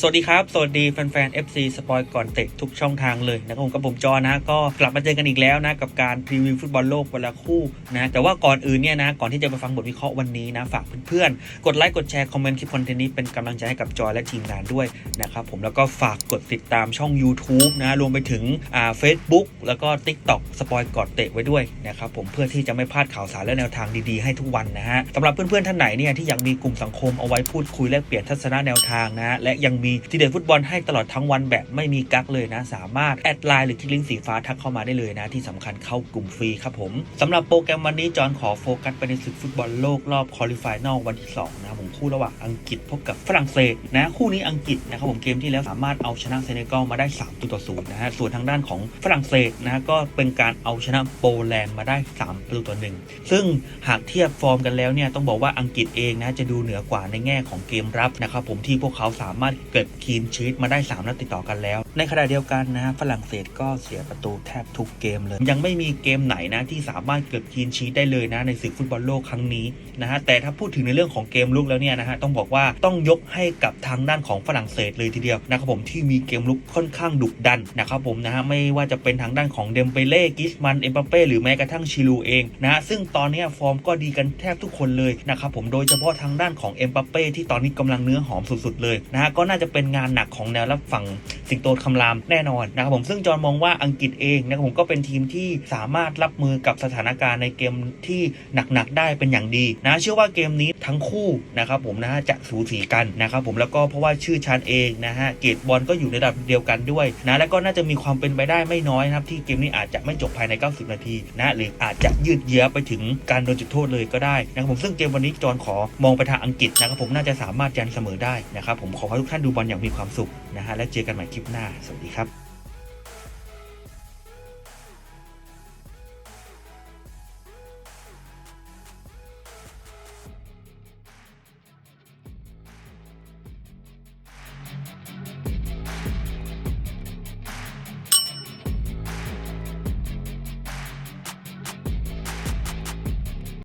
สวัสดีครับ สวัสดีแฟนๆ FC สปอยก่อนเตะทุกช่องทางเลยนะครับผมกับผมจอนะ ก็กลับมาเจอกันอีกแล้วนะ กับการพรีวิวฟุตบอลโลกวันละคู่นะแต่ว่าก่อนอื่นเนี่ยนะ ก่อนที่จะไปฟังบทวิเคราะห์วันนี้นะ ฝากเพื่อนๆ กดไลค์กดแชร์ คอมเมนต์คลิปคอนเทนต์นี้เป็นกำลังใจให้กับจอยและทีมงานด้วยนะครับผมแล้วก็ฝากกดติดตามช่อง YouTube นะรวมไปถึงอ่า Facebook แล้วก็ TikTok สปอยก่อนเตะไว้ด้วยนะครับผมเพื่อที่จะไม่พลาดข่าวสารและแนวทางดีๆให้ทุกวันนะฮะสำหรับเพื่อนๆท่านไหนเนี่ยที่อยากมีกลุ่มสังคมเอาไว้พูดคุยแลกเปลี่ยนทัศนะแนวทางนะฮะและยังมีทีเด็ดฟุตบอลให้ตลอดทั้งวันแบบไม่มีกั๊กเลยนะ สามารถแอดไลน์หรือคลิกลิงก์สีฟ้าทักเข้ามาได้เลยนะ ที่สำคัญเข้ากลุ่มฟรีครับผมสำหรับโปรแกรมวันนี้จอห์นขอโฟกัสไปในศึกฟุตบอลโลกรอบคอลิฟายนอลวันที่2นะผมคู่ระหว่างอังกฤษพบกับฝรั่งเศสนะคู่นี้อังกฤษนะครับผมเกมที่แล้วสามารถเอาชนะเซเนกัลมาได้3ประตูต่อศูนย์นะฮะส่วนทางด้านของฝรั่งเศสนะฮะก็เป็นการเอาชนะโปแลนด์มาได้3ประตูต่อหนึ่งซึ่งหากเทียบฟอร์มกันแล้วเนี่ยต้องบอกว่าอังกฤษเองนะจะดูเหนือกว่าในแง่ของเกมรับนะครับผมที่พวกเขาสามารถเเก็บคีนชีตมาได้3นัดติดต่อกันแล้ว ในขณะเดียวกันนะฮะฝรั่งเศสก็เสียประตูแทบทุกเกมเลย ยังไม่มีเกมไหนนะที่สามารถเก็บคีนชีตได้เลยนะในศึกฟุตบอลโลกครั้งนี้นะฮะแต่ถ้าพูดถึงในเรื่องของเกมลุกแล้วเนี่ยนะฮะต้องบอกว่าต้องยกให้กับทางด้านของฝรั่งเศสเลยทีเดียวนะครับผมที่มีเกมลุกค่อนข้างดุดันนะครับผมนะฮะไม่ว่าจะเป็นทางด้านของเดมเปเล่กิสมันเอ็มบัปเป้หรือแม้กระทั่งชิลูเองนะฮะซึ่งตอนนี้ฟอร์มก็ดีกันแทบทุกคนเลยนะครับผมโดยเฉพาะทางด้านของเอ็มบัปเป้ที่ตอนนี้กำลังเนื้อหอมสุดๆเลยนะฮะก็น่าจะเป็นงานหนักของแนวรับฝั่ง สิงโตคำรามแน่นอนนะครับผมซึ่งจอห์นมองว่าอังกฤษเองนะครับผมก็เป็นทีมที่สามารถรับมือกับสถานการณ์ในเกมที่หนักๆได้เป็นอย่างดีนะเชื่อว่าเกมนี้ทั้งคู่นะครับผมนะจะสูสีกันนะครับผมแล้วก็เพราะว่าชื่อชานเองนะฮะเกรดบอลก็อยู่ในระดับเดียวกันด้วยนะแล้วก็น่าจะมีความเป็นไปได้ไม่น้อยนะครับที่เกมนี้อาจจะไม่จบภายใน 90 นาทีนะหรืออาจจะยืดเยื้อไปถึงการโดนจุดโทษเลยก็ได้นะครับผมซึ่งเกมวันนี้จอห์นขอมองไปทางอังกฤษนะครับผมน่าจะสามารถยันเสมอได้นะครับผมขอให้ทุกท่านดูบอลอย่างมีความสุข นะฮะและเจอกันใหม่คลิปหน้า สวัสดีครับ